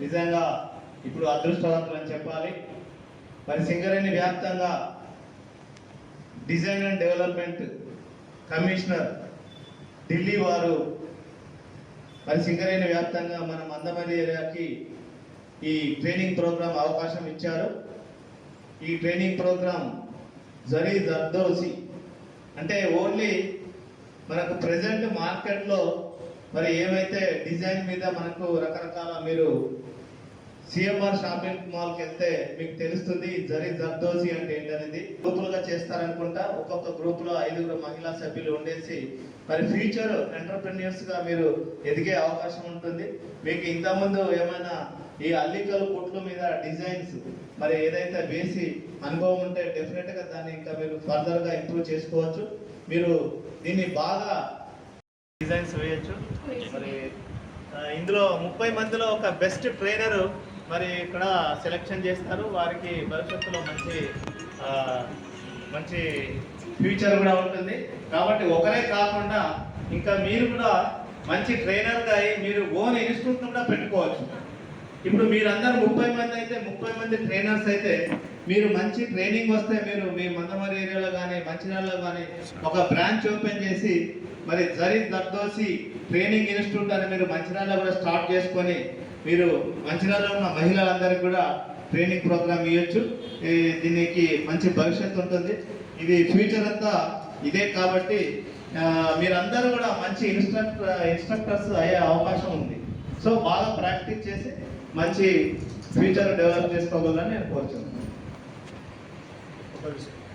నిజంగా ఇప్పుడు అదృష్టవంతులు అని చెప్పాలి. మరి సింగరేణి వ్యాప్తంగా design and development commissioner Delhi వారు మరి సింగరేణి వ్యాప్తంగా మన మందమరి ఏరియాకి ఈ ట్రైనింగ్ ప్రోగ్రాం అవకాశం ఇచ్చారు. ఈ ట్రైనింగ్ ప్రోగ్రాం జరీ జర్దోసి అంటే ఓన్లీ మనకు ప్రజెంట్ మార్కెట్లో మరి ఏవైతే డిజైన్ మీద మనకు రకరకాల మీరు సిఎంఆర్ షాపింగ్ మాల్కి వెళ్తే మీకు తెలుస్తుంది జరీ జర్దోసి అంటే ఏంటనేది. గ్రూపులుగా చేస్తారనుకుంటా ఒక్కొక్క గ్రూప్లో ఐదుగురు మహిళా సభ్యులు ఉండేసి మరి ఫ్యూచర్ ఎంటర్ప్రెన్యూర్స్గా మీరు ఎదిగే అవకాశం ఉంటుంది. మీకు ఇంతకుముందు ఏమైనా ఈ అల్లికలు కుట్లు మీద డిజైన్స్ మరి ఏదైతే వేసి అనుభవం ఉంటే డెఫినెట్గా దాన్ని ఇంకా మీరు ఫర్దర్గా ఇంప్రూవ్ చేసుకోవచ్చు. మీరు దీన్ని బాగా డిజైన్స్ వేయొచ్చు. మరి ఇందులో ముప్పై మందిలో ఒక బెస్ట్ ట్రైనర్ మరి ఇక్కడ సెలెక్షన్ చేస్తారు. వారికి భవిష్యత్తులో మంచి మంచి ఫ్యూచర్ కూడా ఉంటుంది. కాబట్టి ఒకరే కాకుండా ఇంకా మీరు కూడా మంచి ట్రైనర్గా అయి మీరు ఓన్ ఇన్స్టిట్యూట్ కూడా పెట్టుకోవచ్చు. ఇప్పుడు మీరందరూ ముప్పై మంది అయితే ముప్పై మంది ట్రైనర్స్ అయితే మీరు మంచి ట్రైనింగ్ వస్తే మీరు మీ మందమరి ఏరియాలో కానీ మంచిర్యాలలో కానీ ఒక బ్రాంచ్ ఓపెన్ చేసి మరి జరీద్ దర్దోసి ట్రైనింగ్ ఇన్స్టిట్యూట్ అని మీరు మంచిర్యాలలో కూడా స్టార్ట్ చేసుకొని మీరు మంచిర్యాలలో ఉన్న మహిళలందరికీ కూడా ట్రైనింగ్ ప్రోగ్రామ్ ఇవ్వచ్చు దీనికి మంచి భవిష్యత్తు ఉంటుంది. ఇది ఫ్యూచర్ అంతా ఇదే కాబట్టి మీరందరూ కూడా మంచి ఇన్స్ట్రక్టర్ ఇన్స్ట్రక్టర్స్ అయ్యే అవకాశం ఉంది. సో బాగా ప్రాక్టీస్ చేసి మంచి ఫ్యూచర్ డెవలప్ చేసుకోవాలని నేను What is it?